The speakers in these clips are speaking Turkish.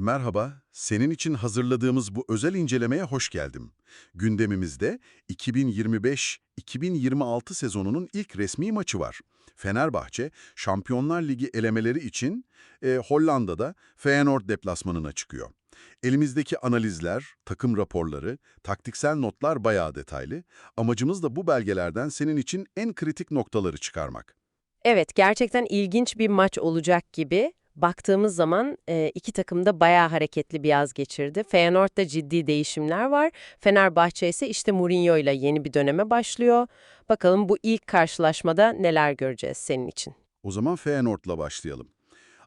Merhaba, senin için hazırladığımız bu özel incelemeye hoş geldim. Gündemimizde 2025-2026 sezonunun ilk resmi maçı var. Fenerbahçe, Şampiyonlar Ligi elemeleri için e, Hollanda'da Feyenoord deplasmanına çıkıyor. Elimizdeki analizler, takım raporları, taktiksel notlar bayağı detaylı. Amacımız da bu belgelerden senin için en kritik noktaları çıkarmak. Evet, gerçekten ilginç bir maç olacak gibi. Baktığımız zaman e, iki takım da bayağı hareketli bir yaz geçirdi. Feyenoord'da ciddi değişimler var. Fenerbahçe ise işte Mourinho ile yeni bir döneme başlıyor. Bakalım bu ilk karşılaşmada neler göreceğiz senin için. O zaman Feyenoord'la başlayalım.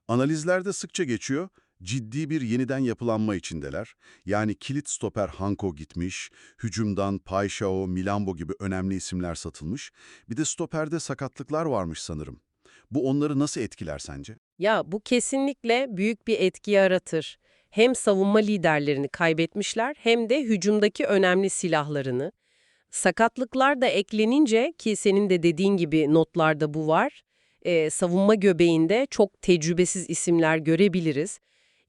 Analizlerde sıkça geçiyor, ciddi bir yeniden yapılanma içindeler. Yani kilit stoper Hanko gitmiş, hücumdan Payşao, Milambo gibi önemli isimler satılmış. Bir de stoperde sakatlıklar varmış sanırım. Bu onları nasıl etkiler sence? Ya bu kesinlikle büyük bir etki yaratır. Hem savunma liderlerini kaybetmişler hem de hücumdaki önemli silahlarını. Sakatlıklar da eklenince ki senin de dediğin gibi notlarda bu var. e, savunma göbeğinde çok tecrübesiz isimler görebiliriz.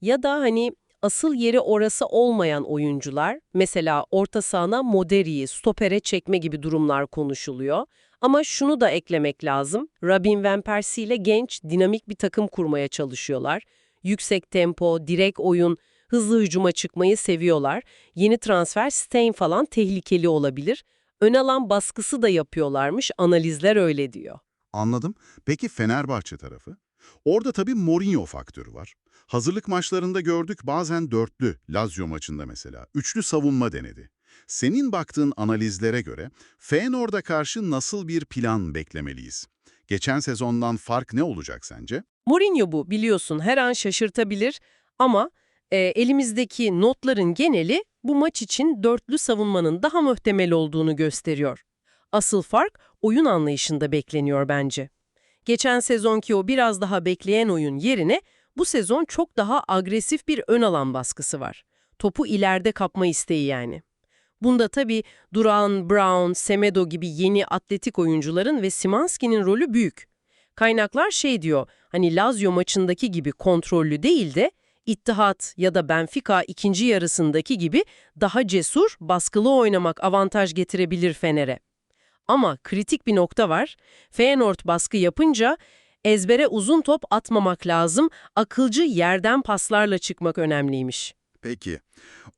Ya da hani asıl yeri orası olmayan oyuncular, mesela orta sahana Moderi'yi stopere çekme gibi durumlar konuşuluyor. Ama şunu da eklemek lazım. Robin Van Persie ile genç, dinamik bir takım kurmaya çalışıyorlar. Yüksek tempo, direkt oyun, hızlı hücuma çıkmayı seviyorlar. Yeni transfer Stein falan tehlikeli olabilir. Ön alan baskısı da yapıyorlarmış, analizler öyle diyor. Anladım. Peki Fenerbahçe tarafı? Orada tabii Mourinho faktörü var. Hazırlık maçlarında gördük bazen dörtlü, Lazio maçında mesela, üçlü savunma denedi. Senin baktığın analizlere göre Feyenoord'a karşı nasıl bir plan beklemeliyiz? Geçen sezondan fark ne olacak sence? Mourinho bu biliyorsun her an şaşırtabilir ama e, elimizdeki notların geneli bu maç için dörtlü savunmanın daha muhtemel olduğunu gösteriyor. Asıl fark oyun anlayışında bekleniyor bence. Geçen sezonki o biraz daha bekleyen oyun yerine bu sezon çok daha agresif bir ön alan baskısı var. Topu ileride kapma isteği yani. Bunda tabii Duran, Brown, Semedo gibi yeni atletik oyuncuların ve Simanski'nin rolü büyük. Kaynaklar şey diyor, hani Lazio maçındaki gibi kontrollü değil de İttihat ya da Benfica ikinci yarısındaki gibi daha cesur, baskılı oynamak avantaj getirebilir Fener'e. Ama kritik bir nokta var. Feyenoord baskı yapınca ezbere uzun top atmamak lazım, akılcı yerden paslarla çıkmak önemliymiş. Peki,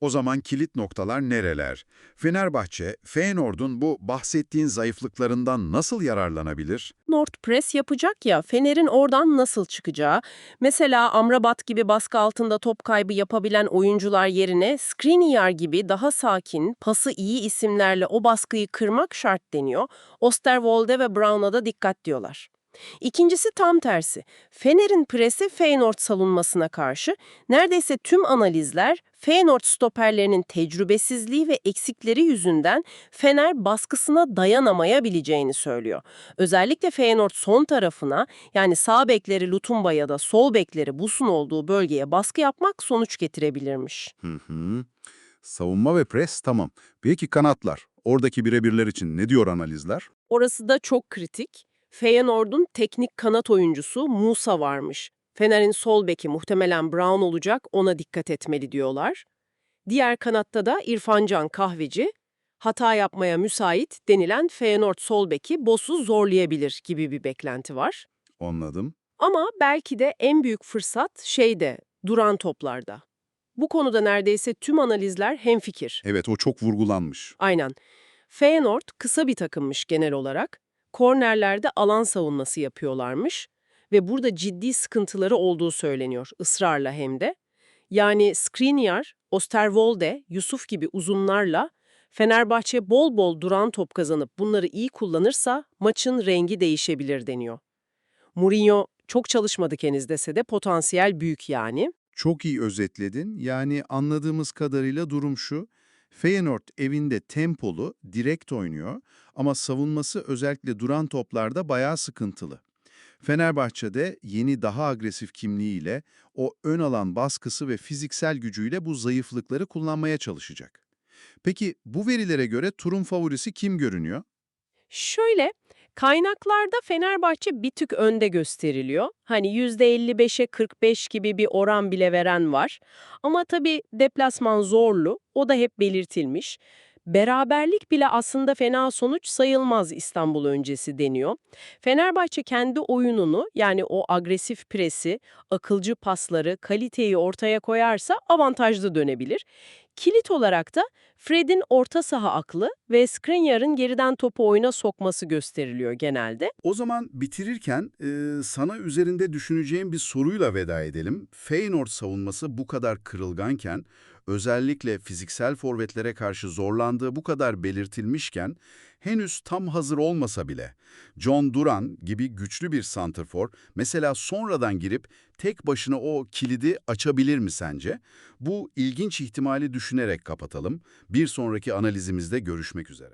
o zaman kilit noktalar nereler? Fenerbahçe, Feyenoord'un bu bahsettiğin zayıflıklarından nasıl yararlanabilir? Nord Press yapacak ya, Fener'in oradan nasıl çıkacağı, mesela Amrabat gibi baskı altında top kaybı yapabilen oyuncular yerine Skriniar gibi daha sakin, pası iyi isimlerle o baskıyı kırmak şart deniyor. Osterwolde ve Brown'a da dikkat diyorlar. İkincisi tam tersi. Fener'in presi Feyenoord savunmasına karşı neredeyse tüm analizler Feyenoord stoperlerinin tecrübesizliği ve eksikleri yüzünden Fener baskısına dayanamayabileceğini söylüyor. Özellikle Feyenoord son tarafına yani sağ bekleri Lutumba ya da sol bekleri Bus'un olduğu bölgeye baskı yapmak sonuç getirebilirmiş. Hı hı. Savunma ve pres tamam. Peki kanatlar? Oradaki birebirler için ne diyor analizler? Orası da çok kritik. Feyenoord'un teknik kanat oyuncusu Musa varmış. Fener'in sol beki muhtemelen Brown olacak, ona dikkat etmeli diyorlar. Diğer kanatta da İrfan Can Kahveci, hata yapmaya müsait denilen Feyenoord sol beki Boss'u zorlayabilir gibi bir beklenti var. Anladım. Ama belki de en büyük fırsat şeyde, duran toplarda. Bu konuda neredeyse tüm analizler hemfikir. Evet o çok vurgulanmış. Aynen. Feyenoord kısa bir takımmış genel olarak. Kornerlerde alan savunması yapıyorlarmış ve burada ciddi sıkıntıları olduğu söyleniyor ısrarla hem de. Yani Skriniar, Osterwolde, Yusuf gibi uzunlarla Fenerbahçe bol bol duran top kazanıp bunları iyi kullanırsa maçın rengi değişebilir deniyor. Mourinho çok çalışmadık henüz dese de potansiyel büyük yani. Çok iyi özetledin. Yani anladığımız kadarıyla durum şu. Feyenoord evinde tempolu, direkt oynuyor ama savunması özellikle duran toplarda bayağı sıkıntılı. Fenerbahçe'de yeni daha agresif kimliğiyle o ön alan baskısı ve fiziksel gücüyle bu zayıflıkları kullanmaya çalışacak. Peki bu verilere göre turun favorisi kim görünüyor? Şöyle, Kaynaklarda Fenerbahçe bir tık önde gösteriliyor. Hani %55'e 45 gibi bir oran bile veren var. Ama tabii deplasman zorlu, o da hep belirtilmiş. Beraberlik bile aslında fena sonuç sayılmaz İstanbul öncesi deniyor. Fenerbahçe kendi oyununu yani o agresif presi, akılcı pasları, kaliteyi ortaya koyarsa avantajlı dönebilir. Kilit olarak da Fred'in orta saha aklı ve Skriniar'ın geriden topu oyuna sokması gösteriliyor genelde. O zaman bitirirken e, sana üzerinde düşüneceğim bir soruyla veda edelim. Feyenoord savunması bu kadar kırılganken, özellikle fiziksel forvetlere karşı zorlandığı bu kadar belirtilmişken, henüz tam hazır olmasa bile, John Duran gibi güçlü bir santrfor mesela sonradan girip tek başına o kilidi açabilir mi sence? Bu ilginç ihtimali düşünerek kapatalım. Bir sonraki analizimizde görüşmek üzere.